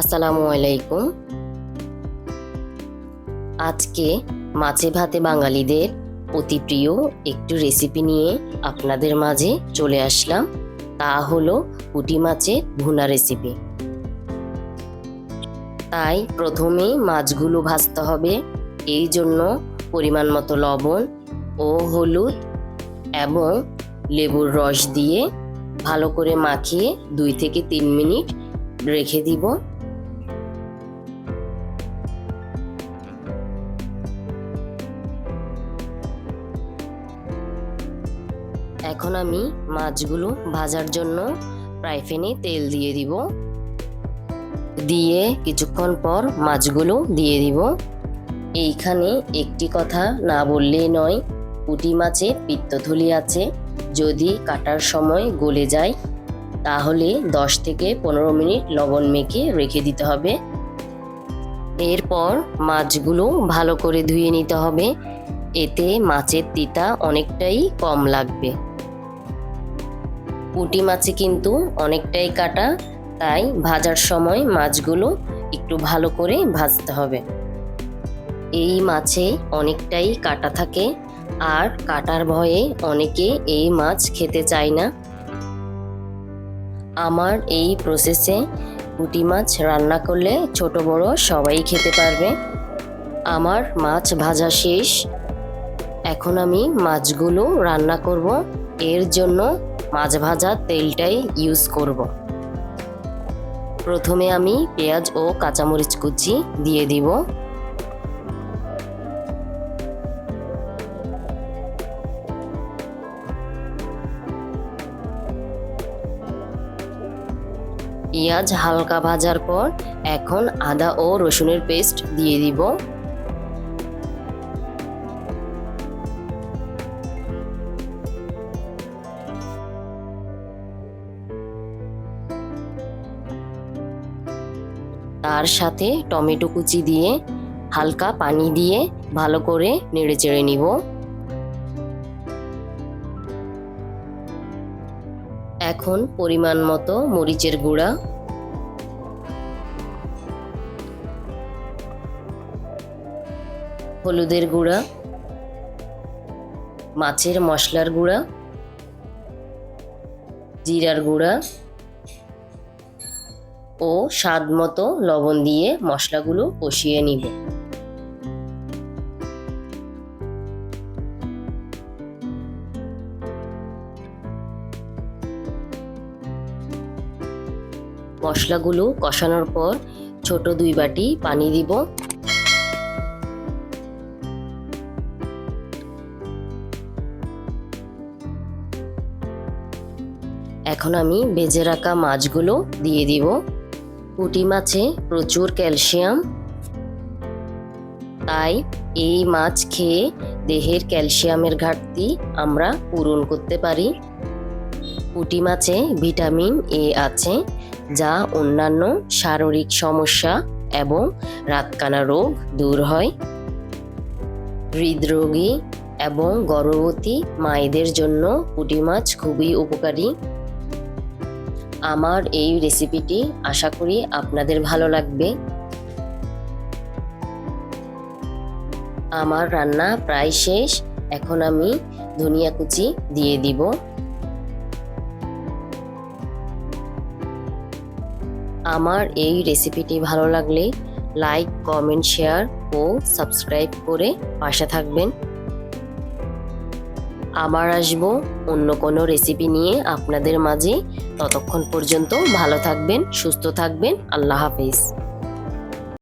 আসসালামু আলাইকুম। আজকে মাছে ভাতে বাঙালিদের অতি প্রিয় একটু রেসিপি নিয়ে আপনাদের মাঝে চলে আসলাম। তা হলো পুঁটি মাছের ভুনা রেসিপি তাই প্রথমে মাছগুলো ভাজতে হবে। এই জন্য পরিমাণ মতো লবণ ও হলুদ এবং লেবুর রস দিয়ে ভালো করে মাখিয়ে দুই থেকে তিন মিনিট রেখে দিব। এখন আমি মাছগুলো ভাজার জন্য ফ্রাই তেল দিয়ে দিব। দিয়ে কিছুক্ষণ পর মাছগুলো দিয়ে দিব। এইখানে একটি কথা না বললেই নয়, পুঁটি মাছে পিত্তথলি আছে। যদি কাটার সময় গলে যায়, তাহলে দশ থেকে পনেরো মিনিট লবণ মেখে রেখে দিতে হবে। এরপর মাছগুলো ভালো করে ধুয়ে নিতে হবে। এতে মাছের তিতা অনেকটাই কম লাগবে। পুঁটি মাছে কিন্তু অনেকটাই কাটা, তাই ভাজার সময় মাছগুলো একটু ভালো করে ভাজতে হবে। এই মাছে অনেকটাই কাটা থাকে আর কাটার ভয়ে অনেকে এই মাছ খেতে চায় না। আমার এই প্রসেসে পুঁটি মাছ রান্না করলে ছোট বড় সবাই খেতে পারবে। আমার মাছ ভাজা শেষ। এখন আমি মাছগুলো রান্না করব। এর জন্য মাছ ভাজা তেলটাই ইউজ করব। প্রথমে আমি পেঁয়াজ ও কাঁচামরিচ কুচি দিয়ে দিব। পেঁয়াজ হালকা ভাজার পর এখন আদা ও রসুনের পেস্ট দিয়ে দিব। তার সাথে টমেটো কুচি দিয়ে হালকা পানি দিয়ে ভালো করে নেড়ে চেড়ে নিব। এখন পরিমাণ মতো মরিচের গুঁড়া। হলুদের গুঁড়া। মাছের মশলার গুঁড়া। জিরার গুঁড়া। ও স্বাদ মতো লবণ দিয়ে মশলাগুলো কষিয়ে নিব। মশলাগুলো কষানোর পর ছোট দুই বাটি পানি দিব। এখন আমি বেজে রাখা মাছগুলো দিয়ে দিব। পুঁটি মাছে প্রচুর ক্যালসিয়াম। তাই এই মাছ খেয়ে দেহের ক্যালসিয়ামের ঘাটতি আমরা পূরণ করতে পারি। পুঁটি মাছে ভিটামিন এ আছে, যা অন্যান্য শারীরিক সমস্যা এবং রাতকানা রোগ দূর হয়। হৃদরোগী এবং গর্ভবতী মায়েদের জন্য পুঁটি মাছ খুবই উপকারী। আমার এই রেসিপিটি আশা করি আপনাদের ভালো লাগবে। আমার রান্না প্রায় শেষ। এখন আমি ধনিয়া কুচি দিয়ে দিব। আমার এই রেসিপিটি ভালো লাগলে লাইক কমেন্ট শেয়ার ও সাবস্ক্রাইব করে পাশে থাকবেন। আবার আসব অন্য কোনো রেসিপি নিয়ে আপনাদের মাঝে। ততক্ষণ পর্যন্ত ভালো থাকবেন, সুস্থ থাকবেন। আল্লাহ হাফিজ।